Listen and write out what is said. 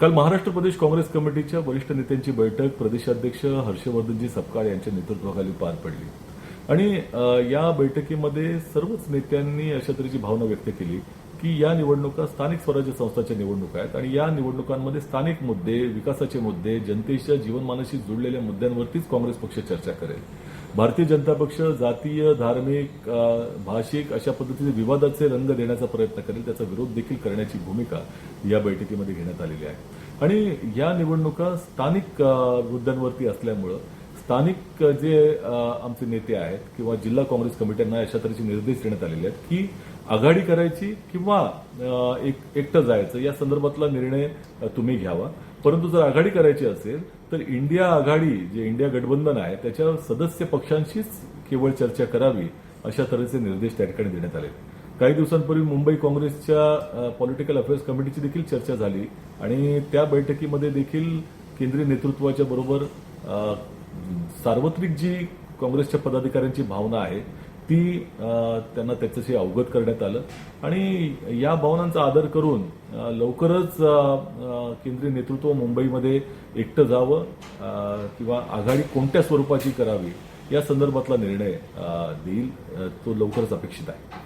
काल महाराष्ट्र प्रदेश काँग्रेस कमिटीच्या वरिष्ठ नेत्यांची बैठक प्रदेशाध्यक्ष हर्षवर्धनजी सपकाळ यांच्या नेतृत्वाखाली पार पडली. आणि या बैठकीमध्ये सर्वच नेत्यांनी अशा तऱ्हेची भावना व्यक्त केली. की या निवडणुका स्थानिक स्वराज्य संस्थाच्या निवडणुका आहेत आणि या निवडणुकांमध्ये स्थानिक मुद्दे विकासाचे मुद्दे जनतेच्या जीवनमानाशी जुळलेल्या मुद्द्यांवरतीच काँग्रेस पक्ष चर्चा करेल. भारतीय जनता पक्ष जातीय धार्मिक भाषिक अशा पद्धतीने विवादाचे रंग देण्याचा प्रयत्न करेल. त्याचा विरोध देखील करण्याची भूमिका या बैठकीमध्ये घेण्यात आलेली आहे. आणि या निवडणुका स्थानिक मुद्द्यांवरती असल्यामुळं स्थानिक जे आमचे नेते आहेत किंवा जिल्हा काँग्रेस कमिट्यांना अशा तऱ्हेचे निर्देश देण्यात आलेले आहेत की आघाडी करायची किंवा एक एकटं जायचं या संदर्भातला निर्णय तुम्ही घ्यावा. परंतु जर आघाडी करायची असेल तर इंडिया आघाडी जे इंडिया गठबंधन आहे त्याच्या सदस्य पक्षांशीच केवळ चर्चा करावी अशा तऱ्हेचे निर्देश त्या ठिकाणी देण्यात आले. काही दिवसांपूर्वी मुंबई काँग्रेसच्या पॉलिटिकल अफेअर्स कमिटीची देखील चर्चा झाली आणि त्या बैठकीमध्ये देखील केंद्रीय नेतृत्वाच्या बरोबर सार्वत्रिक जी काँग्रेसच्या पदाधिकाऱ्यांची भावना आहे ती त्यांना त्याच्याशी अवगत करण्यात आलं. आणि या भावनांचा आदर करून लवकरच केंद्रीय नेतृत्व मुंबईमध्ये एकटं जावं किंवा आघाडी कोणत्या स्वरूपाची करावी या संदर्भातला निर्णय देईल तो लवकरच अपेक्षित आहे.